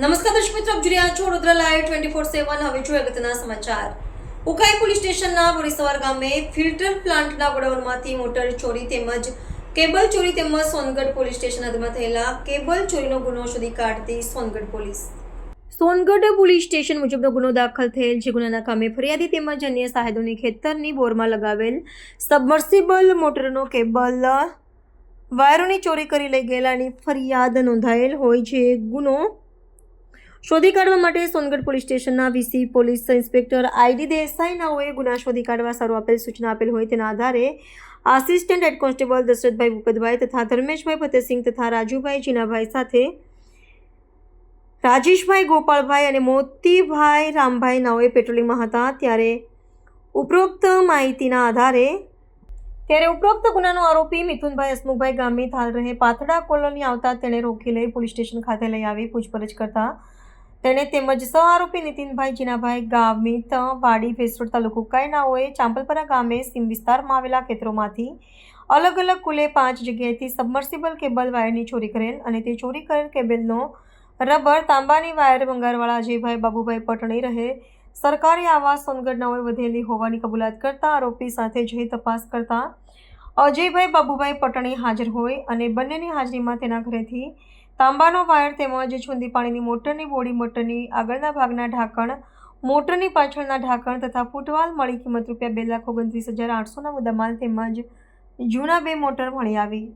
નમસ્કાર દર્શક મિત્રો, આપ જોઈ રહ્યા છો Vadodara live twenty four seven હવે જોઈએ અગત્યના સમાચાર. ઉકાઈ પોલીસ સ્ટેશનના બોરીસવાર ગામે ફિલ્ટર પ્લાન્ટના ગોડાઉનમાંથી મોટર ચોરી તેમજ કેબલ ચોરી તેમજ સોનગઢ પોલીસ સ્ટેશન હદમાં થયેલા કેબલ ચોરીનો ગુનો શોધી કાઢતી Songadh police. Songadh police station મુજબનો ગુનો દાખલ થયેલ છે. ગુનાના કામે ફરિયાદી તેમજ અન્ય સાહેદોની ખેતરની બોરમાં લગાવેલ સબમર્સિબલ મોટરનો કેબલ, વાયરોની ચોરી કરી લઈ ગયેલાની ફરિયાદ નોંધાયેલ હોય છે. ગુનો શોધી કાઢવા માટે સોનગઢ પોલીસ સ્ટેશનના VC police inspector I D Desai નાઓએ ગુના શોધી કાઢવા સારું આપેલ સૂચના આપેલ હોય તેના આધારે assistant head constable Dasharathbhai Bhupatbhai તથા ધર્મેશભાઈ ફતેસિંહ તથા રાજુભાઈ જીનાભાઈ સાથે રાજેશભાઈ ગોપાલભાઈ અને મોતીભાઈ રામભાઈ નાઓએ પેટ્રોલિંગમાં હતા ત્યારે ઉપરોક્ત માહિતીના આધારે ત્યારે ઉપરોક્ત ગુનાનો આરોપી મિથુનભાઈ હસમુખભાઈ ગામે થાલ રહે પાથડા કોલોની આવતા તેણે રોકી લઈ પોલીસ સ્ટેશન ખાતે લઈ આવી પૂછપરછ કરતા તેણે તેમજ સહ આરોપી નીતિનભાઈ જીનાભાઈ ગામિત વાડી ભેસરોડ તાલુકો કાયનાઓએ ચાંપલપરા ગામે સીમ વિસ્તારમાં આવેલા ખેતરોમાંથી અલગ અલગ કુલે પાંચ જગ્યાએથી સબમર્સિબલ કેબલ વાયરની ચોરી કરેલ અને તે ચોરી કરેલ કેબલનો રબર, તાંબાની વાયર ભંગારવાળા અજયભાઈ, બાબુભાઈ પટણી રહે સરકારી આવાસ સોનગઢનાઓએ વધેલી હોવાની કબૂલાત કરતા આરોપી સાથે જઈ તપાસ કરતા અજયભાઈ, બાબુભાઈ પટણી હાજર હોય અને બંનેની હાજરીમાં તેના ઘરેથી તાંબાનો વાયર તેમજ છુંદી પાણીની મોટરની બોડી મોટરની આગળના ભાગના ઢાંકણ, મોટરની પાછળના ઢાંકણ તથા ફૂટવાલ મળી કિંમત રૂપિયા બે લાખ ઓગણત્રીસ હજાર આઠસોના મુદ્દામાલ તેમજ જૂના બે મોટર મળી આવી.